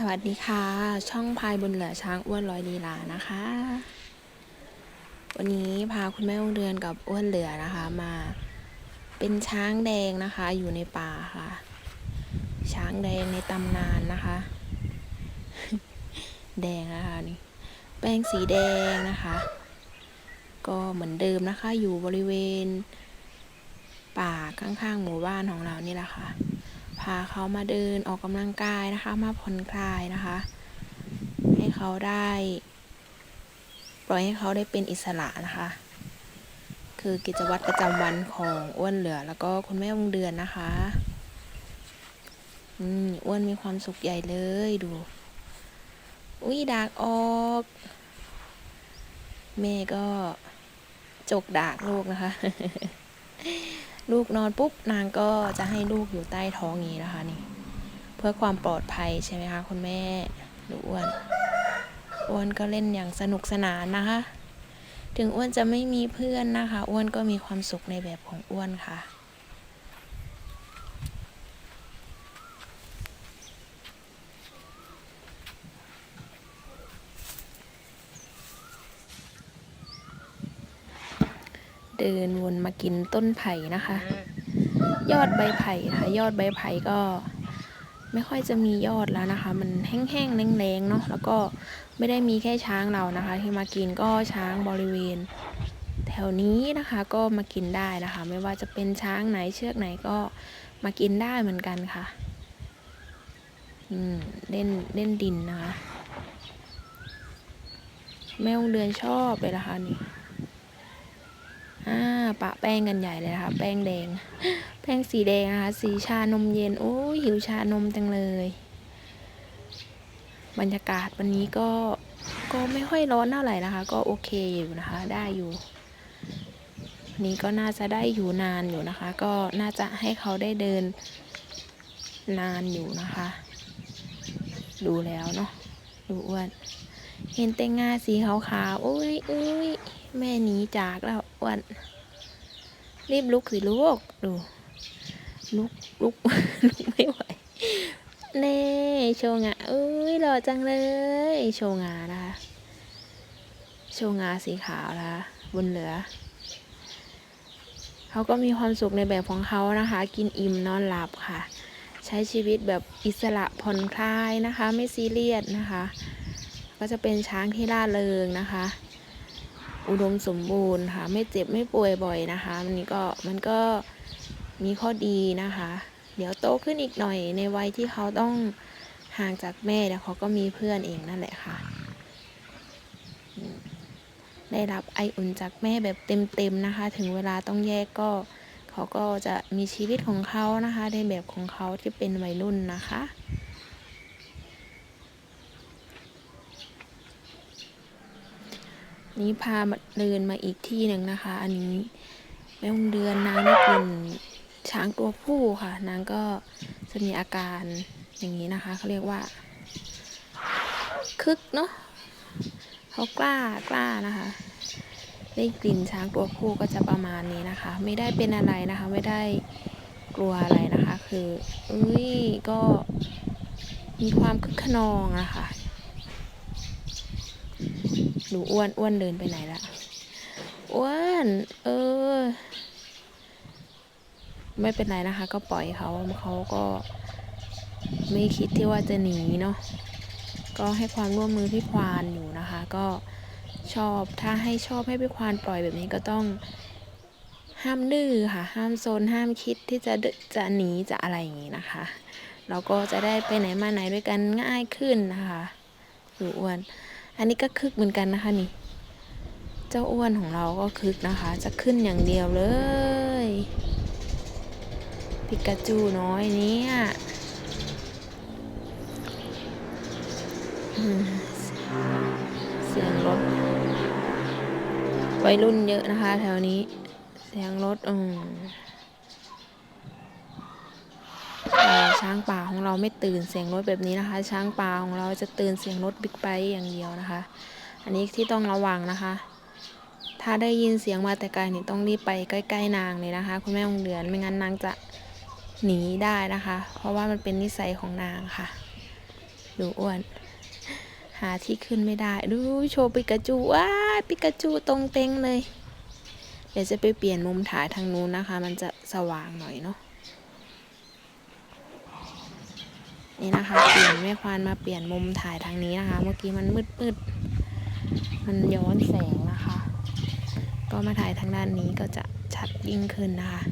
สวัสดีค่ะ ช่องพายบนเหลือช้างอ้วนร้อยลีลานะคะ วันนี้พาคุณแม่วงเดือนกับอ้วนเหลือนะคะมา เป็นช้างแดงนะคะ อยู่ในป่าค่ะ ช้างแดงในตำนานนะคะ แดงนะคะนี่แป้งสีแดงนะคะ ก็เหมือนเดิมนะคะ อยู่บริเวณ ป่าข้างๆหมู่บ้านของเรานี่แหละค่ะาเขามาเดินออกกำลังกายนะคะ มาผ่อนคลายนะคะ ให้เขาได้ ปล่อยให้เขาได้เป็นอิสระนะคะ คือกิจวัตรประจำวันของอ้วนเหลือ แล้วก็คุณแม่วงเดือนนะคะอืมอ้วนมีความสุขใหญ่เลยดู อุ้ยดากออกแม่ก็จกดากลูกนะคะ ลูกนอนปุ๊บนางก็จะให้ลูกอยู่ใต้ท้องงนี้นะคะนี่ เพื่อความปลอดภัยใช่ไหมคะคุณแม่หนูอ้วนอ้วนก็เล่นอย่างสนุกสนานนะคะ ถึงอ้วนจะไม่มีเพื่อนนะคะ อ้วนก็มีความสุขในแบบของอ้วนค่ะ เดินวนมากินต้นไผ่นะคะ ยอดใบไผ่นะคะยอดใบไผ่ก็ไม่ค่อยจะมียอดแล้วนะคะ มันแห้งๆแรงๆเนาะแล้วก็ไม่ได้มีแค่ช้างเรานะคะ ที่มากินก็ช้างบริเวณ แถวนี้นะคะก็มากินได้นะคะ ไม่ว่าจะเป็นช้างไหนเชือกไหนก็มากินได้เหมือนกันค่ะอืมเล่นเล่นดินนะคะแม่วงเดือนชอบเลยนะคะนี่ ปะแป้งกันใหญ่เลยนะคะแป้งแดง แป้งสีแดงนะคะสีชานมเย็นโอ้หิวชานมจังเลย บรรยากาศวันนี้ก็ก็ไม่ค่อยร้อนเท่าไหร่นะคะ ก็โอเคอยู่นะคะ ได้อยู่นนี้ก็น่าจะได้อยู่นานอยู่นะคะ ก็น่าจะให้เขาได้เดิน นานอยู่นะคะ ดูแล้วเนาะดูอ้วนเห็นแต่งงาสีขาวๆอุ้ยอุ้ยแม่หนีจากแล้วอ้วน รีบลุกสิลูกดูลุกลุกลุกไม่ไหวเน่โชว์งาเอ้ยหล่อจังเลย โชว์งานะคะโชว์งาสีขาวนะคะบนเหลือ เขาก็มีความสุขในแบบของเขานะคะ กินอิ่มนอนหลับค่ะ ใช้ชีวิตแบบอิสระผ่อนคลายนะคะ ไม่ซีเรียสนะคะ ก็จะเป็นช้างที่ร่าเริงนะคะ อุดมสมบูรณ์ค่ะ ไม่เจ็บไม่ป่วยบ่อยนะคะ มันนี้ก็มันก็มีข้อดีนะคะ เดี๋ยวโตขึ้นอีกหน่อยในวัยที่เขาต้องห่างจากแม่แล้วเขาก็มีเพื่อนเองนั่นแหละค่ะ ได้รับไออุ่นจากแม่แบบเต็มๆนะคะ ถึงเวลาต้องแยกก็เขาก็จะมีชีวิตของเขานะคะ ในแบบของเขาที่เป็นวัยรุ่นนะคะ นี้พามาเดินมาอีกที่หนึ่งนะคะ อันนี้แม่วงเดือนนางได้กลิ่นช้างตัวผู้ค่ะ นางก็จะมีอาการอย่างนี้นะคะเขาเรียกว่า คึกเนาะเขากล้ากล้านะคะ ได้กลิ่นช้างตัวผู้ก็จะประมาณนี้นะคะ ไม่ได้เป็นอะไรนะคะ ไม่ได้กลัวอะไรนะคะ คืออุ้ยก็มีความคึกขนองอะค่ะูอ้วนอ้วนเดินไปไหนละอ้วนเออ ไม่เป็นไรนะคะ ก็ปล่อยเขาเขาก็ไม่คิดที่ว่าจะหนีเนาะก็ให้ความร่วมมือพี่ควานอยู่นะคะ ก็ชอบถ้าให้ชอบให้พี่ควานปล่อยแบบนี้ก็ต้องห้ามดื้อค่ะ ห้ามโซนห้ามคิดที่จะจะหนีจะอะไรอย่างนี้นะคะ เราก็จะได้ไปไหนมาไหนด้วยกันง่ายขึ้นนะคะหนูอ้วน อันนี้ก็คึกเหมือนกันนะคะนี่ เจ้าอ้วนของเราก็คึกนะคะ จะขึ้นอย่างเดียวเลยปิกาจูน้อยเนี่ยเสียงรถวัยรุ่นเยอะนะคะ แถวนี้ เสียงรถอืมแต่ ช้างป่าของเราไม่ตื่นเสียงรถแบบนี้นะคะ ช้างป่าของเราจะตื่นเสียงรถบิ๊กไบค์อย่างเดียวนะคะ อันนี้ที่ต้องระวังนะคะ ถ้าได้ยินเสียงมาแต่ไกลนี่ต้องรีบไปใกล้ ๆ นางเลยนะคะ คุณแม่องเดือนไม่งั้นนางจะหนีได้นะคะ เพราะว่ามันเป็นนิสัยของนางค่ะดูอ้วน หาที่ขึ้นไม่ได้ ดูโชว์ปิกาจูว้าปิกาจูตรงเต็งเลย เดี๋ยวจะไปเปลี่ยนมุมถ่ายทางนู้นนะคะ มันจะสว่างหน่อยเนาะ นี่นะคะเปลี่ยนแม่ควานมาเปลี่ยนมุมถ่ายทางนี้นะคะ เมื่อกี้มันมืดมืดๆมันย้อนแสงนะคะ ก็มาถ่ายทางด้านนี้ก็จะชัดยิ่งขึ้นนะคะ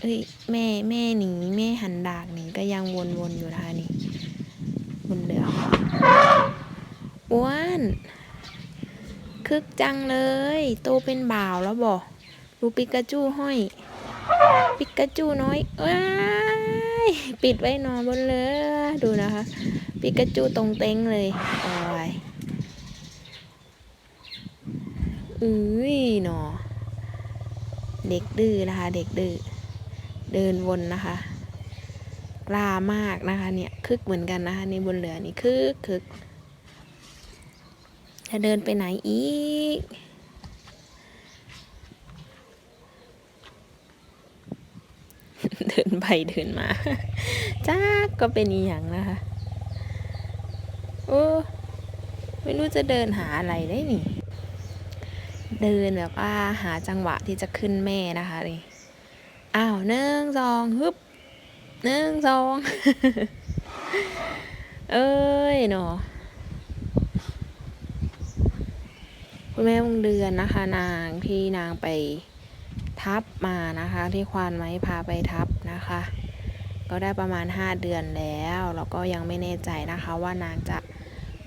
เอ้ยแม่แม่หนีแม่หันดากหนีก็ยังวนๆอยู่นะคะนี่บนเรืออ้วนคึกจังเลยโตเป็นบ่าวแล้วบอกดูปิกาจูห้อย ปิกาจูน้อยว้า ย ปิดไว้นอนบนเรือดูนะคะปิกาจูตรงเต็งเลยโอ้ยอุ้ยหนอเด็กดื้อนะคะ เด็กดื้อเดินวนนะคะกล้ามากนะคะเนี่ยคึกเหมือนกันนะคะในบนเรือนี่คึกคึกจะเดินไปไหนอีก เดินไปเดินมาจ้าก็เป็นอีหยังนะคะโอ้ไม่รู้จะเดินหาอะไรได้นี่ เดินแบบว่าหาจังหวะที่จะขึ้นแม่นะคะนี่อ้าวหนึ่งสองฮึบหนึ่งสองเอ้ยเนาะคุณแม่วงเดือนนะคะ นางที่นางไป ทับมานะคะ ที่ควานไม้พาไปทับนะคะ ก็ได้ประมาณ 5 เดือนแล้วแล้วก็ยังไม่แน่ใจนะคะว่านางจะ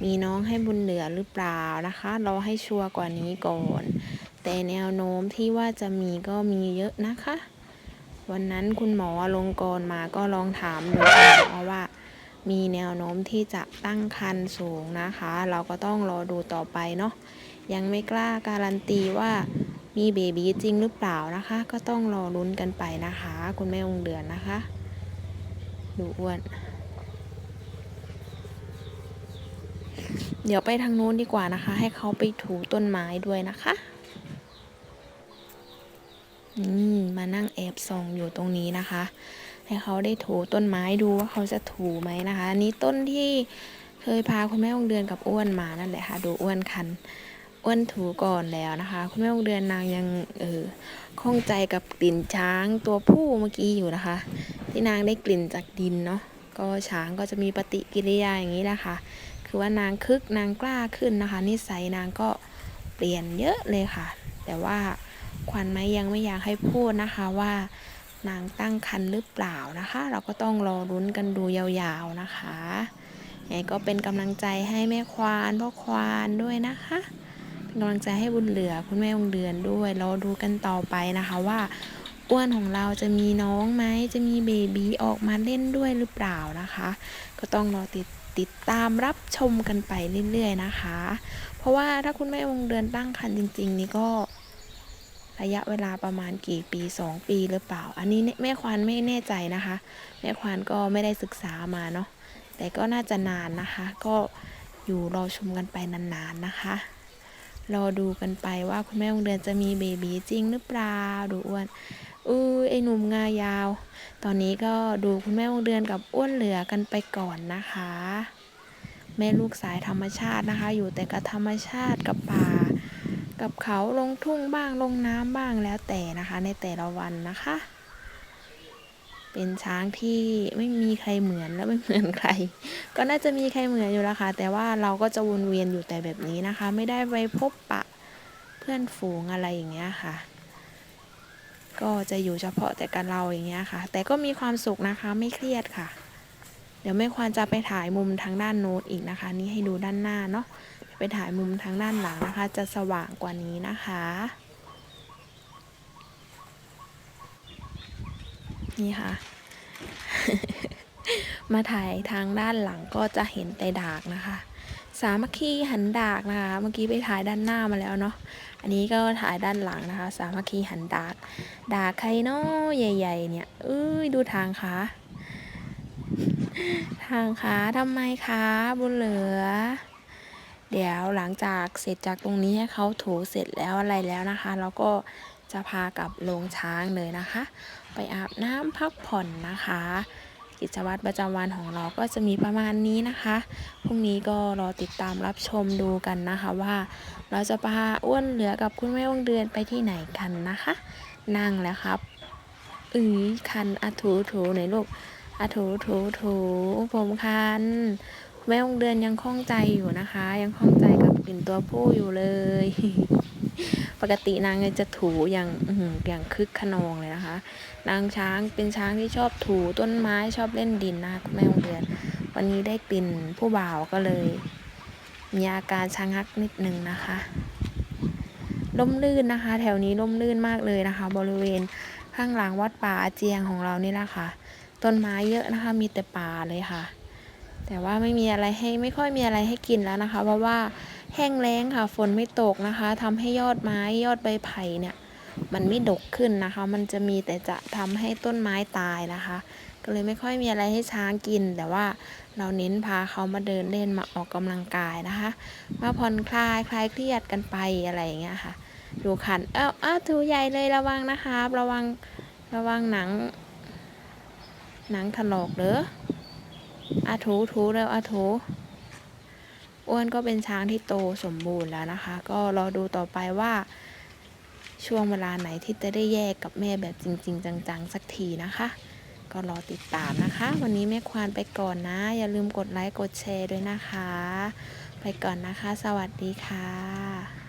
มีน้องให้บุญเหลือหรือเปล่านะคะรอให้ชัวร์กว่านี้ก่อน แต่แนวโน้มที่ว่าจะมีก็มีเยอะนะคะ วันนั้นคุณหมอลงกรมาก็ลองถามดูเพราะว่ามีแนวโน้มที่จะตั้งครรภ์สูงนะคะ เราก็ต้องรอดูต่อไปเนาะยังไม่กล้าการันตีว่า มีเบบีจริงหรือเปล่านะคะ ก็ต้องรอลุ้นกันไปนะคะ คุณแม่องเดือนนะคะดูอ้วน เดี๋ยวไปทางนู้นดีกว่านะคะ ให้เขาไปถูต้นไม้ด้วยนะคะอืมมานั่งแอบส่องอยู่ตรงนี้นะคะ ให้เขาได้ถูต้นไม้ดูว่าเขาจะถูไหมนะคะอันนี้ต้นที่เคยพาคุณแม่องเดือนกับอ้วนมานั่นแหละค่ะ ดูอ้วนคัน อ้วนถูก่อนแล้วนะคะ คุณแม่องเดือนนางยังเออข้องใจกับกลิ่นช้างตัวผู้เมื่อกี้อยู่นะคะ ที่นางได้กลิ่นจากดินเนาะก็ช้างก็จะมีปฏิกิริยาอย่างนี้แหละค่ะ คือว่านางคึกนางกล้าขึ้นนะคะ นิสัยนางก็เปลี่ยนเยอะเลยค่ะ แต่ว่าควันไม้ยังไม่อยากให้พูดนะคะว่านางตั้งครรภ์หรือเปล่านะคะ เราก็ต้องรอรุ้นกันดูยาวๆนะคะยังไงก็เป็นกำลังใจให้แม่ควานพ่อควานด้วยนะคะ เป็นกำลังใจให้บุญเหลือคุณแม่วงเดือนด้วยรอดูกันต่อไปนะคะว่าอ้วนของเราจะมีน้องไหมจะมีเบบีออกมาเล่นด้วยหรือเปล่านะคะ ก็ต้องรอติดติดตามรับชมกันไปเรื่อยๆนะคะ เพราะว่าถ้าคุณแม่วงเดือนตั้งครรภ์จริง ๆ นี่ก็ระยะเวลาประมาณกี่ปี 2 ปีหรือเปล่า อันนี้แม่ควานไม่แน่ใจนะคะ แม่ควานก็ไม่ได้ศึกษามาเนาะแต่ก็น่าจะนานนะคะ ก็อยู่รอชมกันไปนานๆนะคะ รอดูกันไปว่าคุณแม่วงเดือนจะมีเบบีจริงหรือเปล่าดูอ้วนอุ้ยไอหนุ่มงายาว ตอนนี้ก็ดูคุณแม่วงเดือนกับอ้วนเหลือกันไปก่อนนะคะ แม่ลูกสายธรรมชาตินะคะ อยู่แต่กับธรรมชาติกับป่า กับเขาลงทุ่งบ้างลงน้ำบ้างแล้วแต่นะคะ ในแต่ละวันนะคะ เป็นช้างที่ไม่มีใครเหมือนและไม่เหมือนใคร ก็น่าจะมีใครเหมือนอยู่แล้วค่ะ แต่ว่าเราก็จะวนเวียนอยู่แต่แบบนี้นะคะ ไม่ได้ไปพบปะเพื่อนฝูงอะไรอย่างเงี้ยค่ะ ก็จะอยู่เฉพาะแต่กับเราอย่างเงี้ยค่ะ แต่ก็มีความสุขนะคะไม่เครียดค่ะ เดี๋ยวไม่ควรจะไปถ่ายมุมทางด้านโน้ตอีกนะคะ นี่ให้ดูด้านหน้าเนาะไปถ่ายมุมทางด้านหลังนะคะ จะสว่างกว่านี้นะคะ นี่ค่ะ มาถ่ายทางด้านหลังก็จะเห็นแต่ดากนะคะ สามัคคีหันดากนะคะ เมื่อกี้ไปถ่ายด้านหน้ามาแล้วเนาะ อันนี้ก็ถ่ายด้านหลังนะคะ สามัคคีหันดาก ดากใครเนาะใหญ่ ๆ เนี่ย เอ้ยดูทางขาทางขาทำไมคะบุญเหลือ เดี๋ยวหลังจากเสร็จจากตรงนี้ให้เขาถูเสร็จแล้วอะไรแล้วนะคะเราก็ จะพากับโรงช้างเลยนะคะ ไปอาบน้ำพักผ่อนนะคะ กิจวัตรประจำวันของเราก็จะมีประมาณนี้นะคะพรุ่งนี้ก็รอติดตามรับชมดูกันนะคะว่า เราจะพาอ้วนเหลือกับคุณแม่วงเดือนไปที่ไหนกันนะคะ นั่งแล้วครับอือคันอะถูถูไหนลูกอะถูถูถูผมคันแม่วงเดือนยังคล่องใจอยู่นะคะ ยังคล่องใจกับกลิ่นตัวผู้อยู่เลย ปกตินางจะถูอย่างอย่างคึกขนองเลยนะคะ นางช้างเป็นช้างที่ชอบถูต้นไม้ชอบเล่นดินนะคะคุณแม่วงเดือน วันนี้ได้กลิ่นผู้บ่าวก็เลย มีอาการชะงักนิดนึงนะคะล่มลื่นนะคะ แถวนี้ล่มลื่นมากเลยนะคะ บริเวณข้างหลังวัดป่าอาเจียงของเรานี่แหละค่ะ ต้นไม้เยอะนะคะ มีแต่ป่าเลยค่ะ แต่ว่าไม่มีอะไรให้ไม่ค่อยมีอะไรให้กินแล้วนะคะ เพราะว่า แห้งแล้งค่ะ ฝนไม่ตกนะคะทำให้ยอดไม้ยอดใบไผ่เนี่ย มันไม่ดกขึ้นนะคะ มันจะมีแต่จะทำให้ต้นไม้ตายนะคะ ก็เลยไม่ค่อยมีอะไรให้ช้างกิน แต่ว่าเราเน้นพาเขามาเดินเล่นมาออกกำลังกายนะคะ มาผ่อนคลายคลายเครียดกันไปอะไรอย่างเงี้ยค่ะ ดูขัน เอ้าอ้าถูใหญ่เลยระวังนะครับระวังระวังหนัง หนังถลอกเด้ออาถูถูแล้วอาถู อ้วนก็เป็นช้างที่โตสมบูรณ์แล้วนะคะ ก็รอดูต่อไปว่าช่วงเวลาไหนที่จะได้แยกกับแม่แบบจริง ๆ จังๆ สักทีนะคะ ก็รอติดตามนะคะ วันนี้แม่ควานไปก่อนนะ อย่าลืมกดไลค์กดแชร์ด้วยนะคะ ไปก่อนนะคะ สวัสดีค่ะ